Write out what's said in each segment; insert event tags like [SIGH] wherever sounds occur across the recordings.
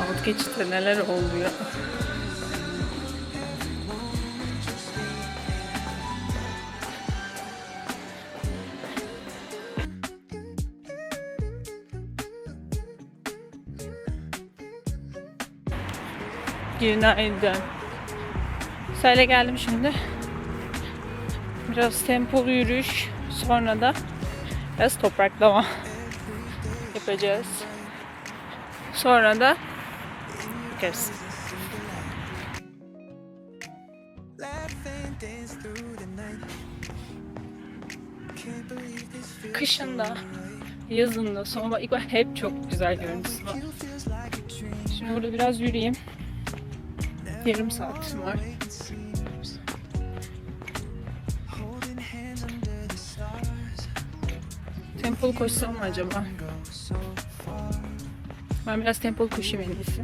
alt geçitte neler oluyor. Günaydın. Sahile geldim şimdi. Biraz tempolu yürüyüş. Sonra da biraz topraklama [LAUGHS] yapacağız. Sonra da bakarız. Kışın da, yazın da, sonbahar, ilkbahar hep çok güzel görüntüsü var. Şimdi burada biraz yürüyeyim. Yarım saatim var. Tempolu koşsam mı acaba? Ben biraz tempolu koşayım en iyisi.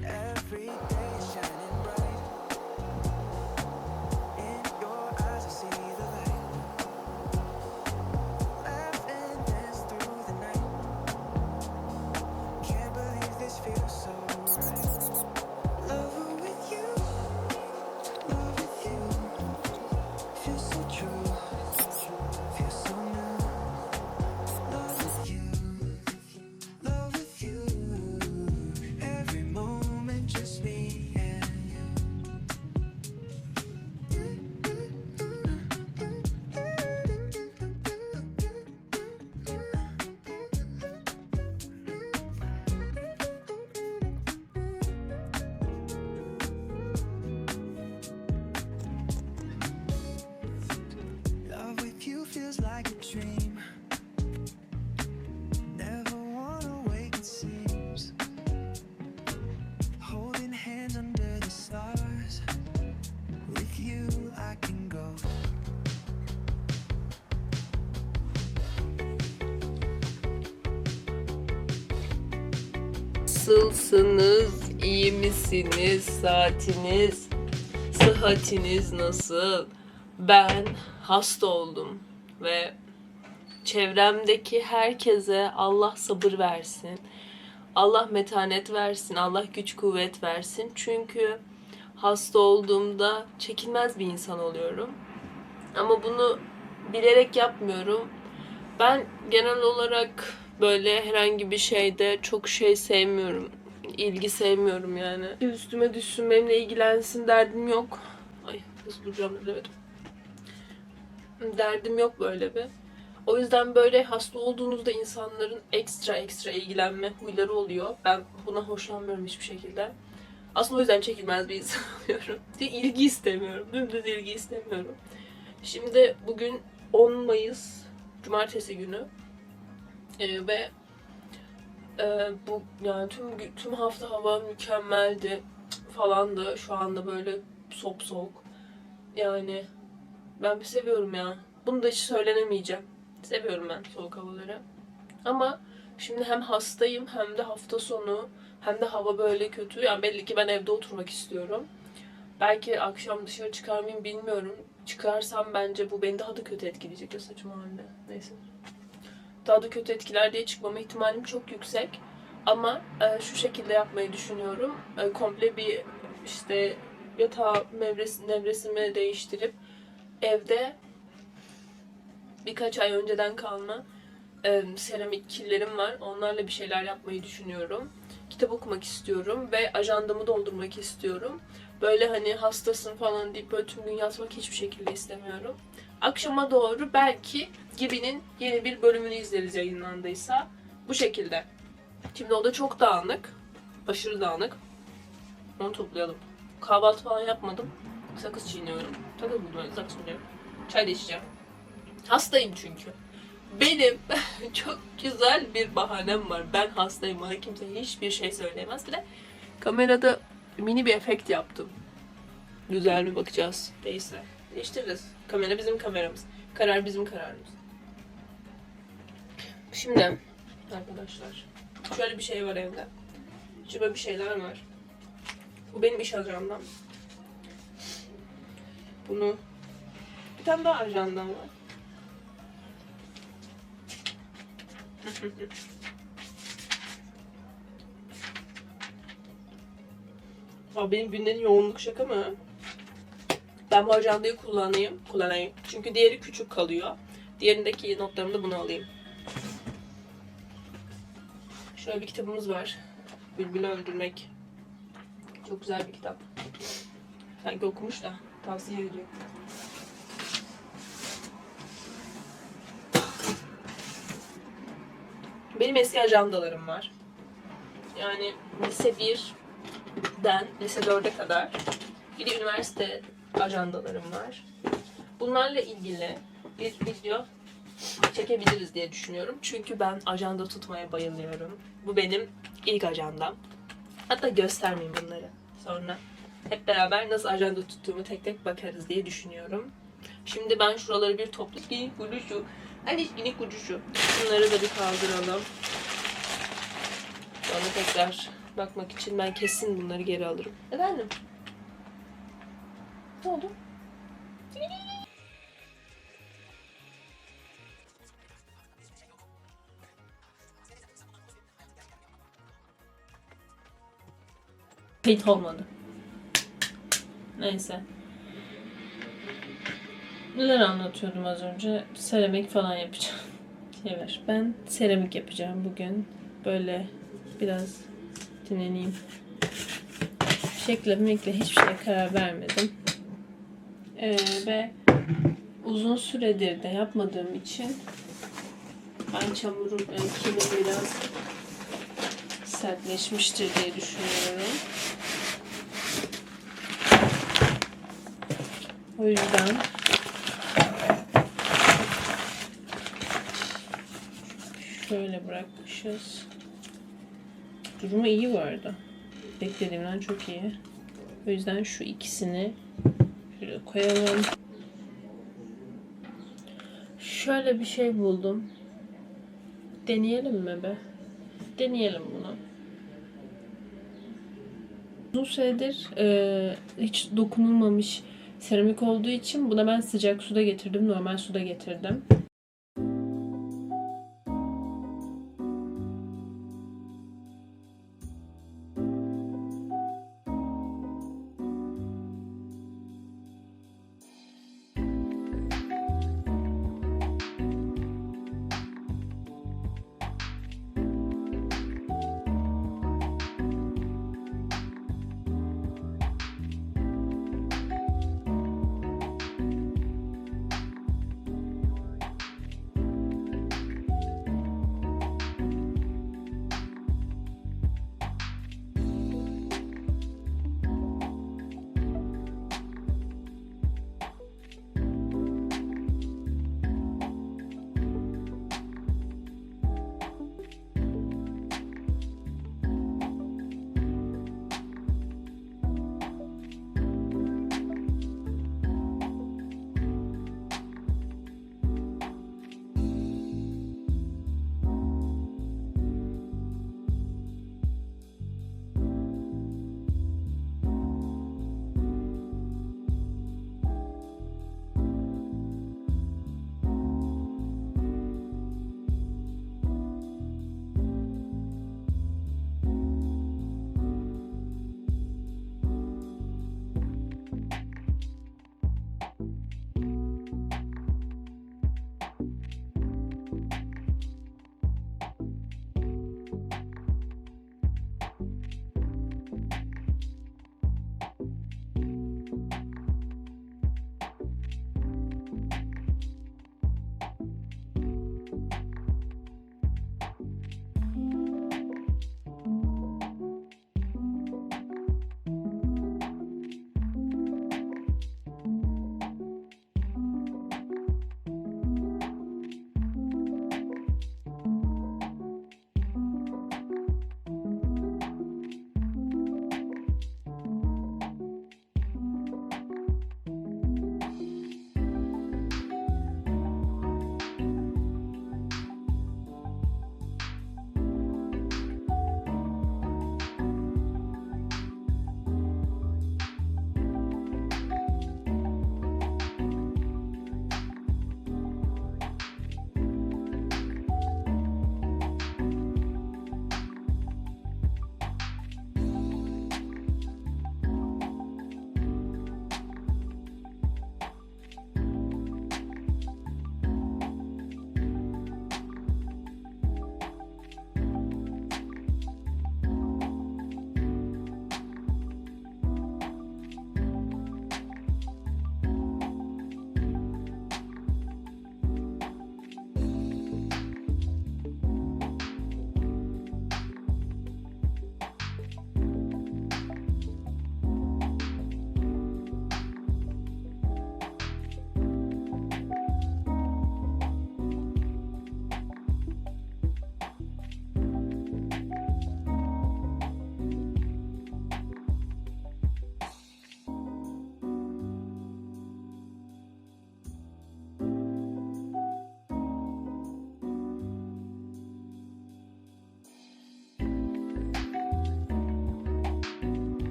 Nasılsınız? İyi misiniz? Saatiniz, sıhhatiniz nasıl? Ben hasta oldum ve çevremdeki herkese Allah sabır versin. Allah metanet versin, Allah güç kuvvet versin. Çünkü hasta olduğumda çekilmez bir insan oluyorum. Ama bunu bilerek yapmıyorum. Ben genel olarak böyle herhangi bir şeyde çok şey sevmiyorum. İlgi sevmiyorum yani. Üstüme düşsün, benimle ilgilensin derdim yok. Ay hızlı duracağım demedim. Derdim yok böyle bir. O yüzden böyle hasta olduğunuzda insanların ekstra ekstra ilgilenme huyları oluyor. Ben buna hoşlanmıyorum hiçbir şekilde. Aslında o yüzden çekilmez bir insan [LAUGHS] oluyorum. İlgi istemiyorum. Dümdüz ilgi istemiyorum. Şimdi bugün 10 Mayıs Cumartesi günü. Ee, ve e, bu yani tüm tüm hafta hava mükemmeldi falandı. Şu anda böyle sop soğuk. Yani ben bir seviyorum ya. Bunu da hiç söylenemeyeceğim. Seviyorum ben soğuk havaları. Ama şimdi hem hastayım hem de hafta sonu hem de hava böyle kötü. Yani belli ki ben evde oturmak istiyorum. Belki akşam dışarı çıkar mıyım bilmiyorum. Çıkarsam bence bu beni daha da kötü etkileyecek ya saçım halinde. Neyse daha da kötü etkiler diye çıkmama ihtimalim çok yüksek. Ama e, şu şekilde yapmayı düşünüyorum. E, komple bir işte yatağı mevresi, nevresimi değiştirip evde birkaç ay önceden kalma e, seramik killerim var. Onlarla bir şeyler yapmayı düşünüyorum. Kitap okumak istiyorum ve ajandamı doldurmak istiyorum. Böyle hani hastasın falan deyip böyle tüm gün yatmak hiçbir şekilde istemiyorum. Akşama doğru belki Gibi'nin yeni bir bölümünü izleriz yayınlandıysa. Bu şekilde. Şimdi o da çok dağınık. Aşırı dağınık. Onu toplayalım. Kahvaltı falan yapmadım. Sakız çiğniyorum. Sakız buldum sakız çiğniyorum. Çay da içeceğim. Hastayım çünkü. Benim [LAUGHS] çok güzel bir bahanem var. Ben hastayım. Bana kimse hiçbir şey söyleyemez. Bir de kamerada mini bir efekt yaptım. Güzel mi bakacağız? Değilse. Değiştiririz. Kamera bizim kameramız. Karar bizim kararımız. Şimdi arkadaşlar şöyle bir şey var evde. Şurada bir şeyler var. Bu benim iş ajandam. Bunu bir tane daha ajandam var. [LAUGHS] Abi benim günlerin yoğunluk şaka mı? Ben bu ajandayı kullanayım, kullanayım. Çünkü diğeri küçük kalıyor. Diğerindeki notlarımı da bunu alayım. Şöyle bir kitabımız var. Bülbülü Öldürmek. Çok güzel bir kitap. Sanki okumuş da tavsiye ediyorum. Benim eski ajandalarım var. Yani lise 1'den lise 4'e kadar bir de üniversite ajandalarım var. Bunlarla ilgili bir video çekebiliriz diye düşünüyorum. Çünkü ben ajanda tutmaya bayılıyorum. Bu benim ilk ajandam. Hatta göstermeyeyim bunları sonra. Hep beraber nasıl ajanda tuttuğumu tek tek bakarız diye düşünüyorum. Şimdi ben şuraları bir toplayayım. Ginik ucu Hani ginik ucu şu. Bunları da bir kaldıralım. Sonra tekrar bakmak için ben kesin bunları geri alırım. Efendim? Ne oldu? Kayıt olmadı. Neyse. Neler anlatıyordum az önce? Seramik falan yapacağım. [LAUGHS] Şey var. Ben seramik yapacağım bugün. Böyle biraz dinleneyim. Şekle mekle hiçbir şeye karar vermedim. Ee, ve uzun süredir de yapmadığım için ben çamurun yani kimin biraz sertleşmiştir diye düşünüyorum. O yüzden şöyle bırakmışız. Durumu iyi arada. Beklediğimden çok iyi. O yüzden şu ikisini koyalım. Şöyle bir şey buldum. Deneyelim mi be? Deneyelim bunu. Uzun süredir e, hiç dokunulmamış seramik olduğu için buna ben sıcak suda getirdim. Normal suda getirdim.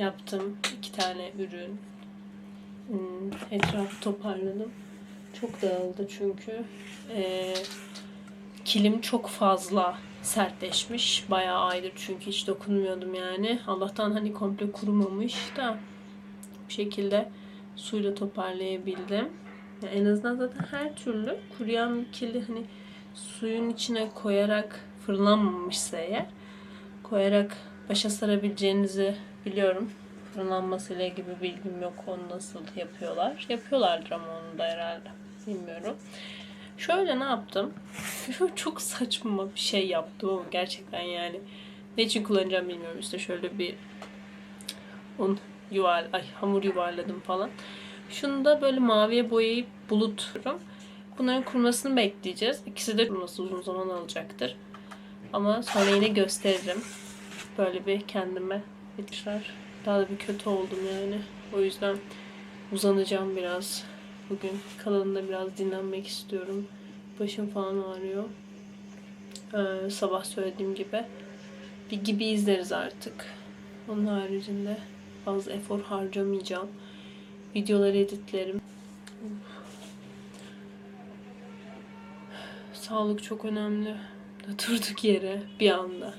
Yaptım. iki tane ürün. Hmm, etrafı toparladım. Çok dağıldı çünkü. Ee, kilim çok fazla sertleşmiş. Bayağı aydır çünkü hiç dokunmuyordum yani. Allah'tan hani komple kurumamış da bir şekilde suyla toparlayabildim. Yani en azından zaten her türlü kuruyan bir kili hani suyun içine koyarak fırınlanmamışsa eğer koyarak başa sarabileceğinizi biliyorum. Fırınlanmasıyla ilgili bilgim yok. Onu nasıl yapıyorlar. Yapıyorlardır ama onu da herhalde. Bilmiyorum. Şöyle ne yaptım? [LAUGHS] Çok saçma bir şey yaptım ama gerçekten yani. Ne için kullanacağım bilmiyorum. İşte şöyle bir un yuvar, ay hamur yuvarladım falan. Şunu da böyle maviye boyayıp bulutuyorum. Bunların kurumasını bekleyeceğiz. İkisi de kuruması uzun zaman alacaktır. Ama sonra yine gösteririm. Böyle bir kendime tekrar daha da bir kötü oldum yani. O yüzden uzanacağım biraz. Bugün kalanında biraz dinlenmek istiyorum. Başım falan ağrıyor. Ee, sabah söylediğim gibi. Bir gibi izleriz artık. Onun haricinde fazla efor harcamayacağım. Videoları editlerim. Sağlık çok önemli. Durduk yere bir anda.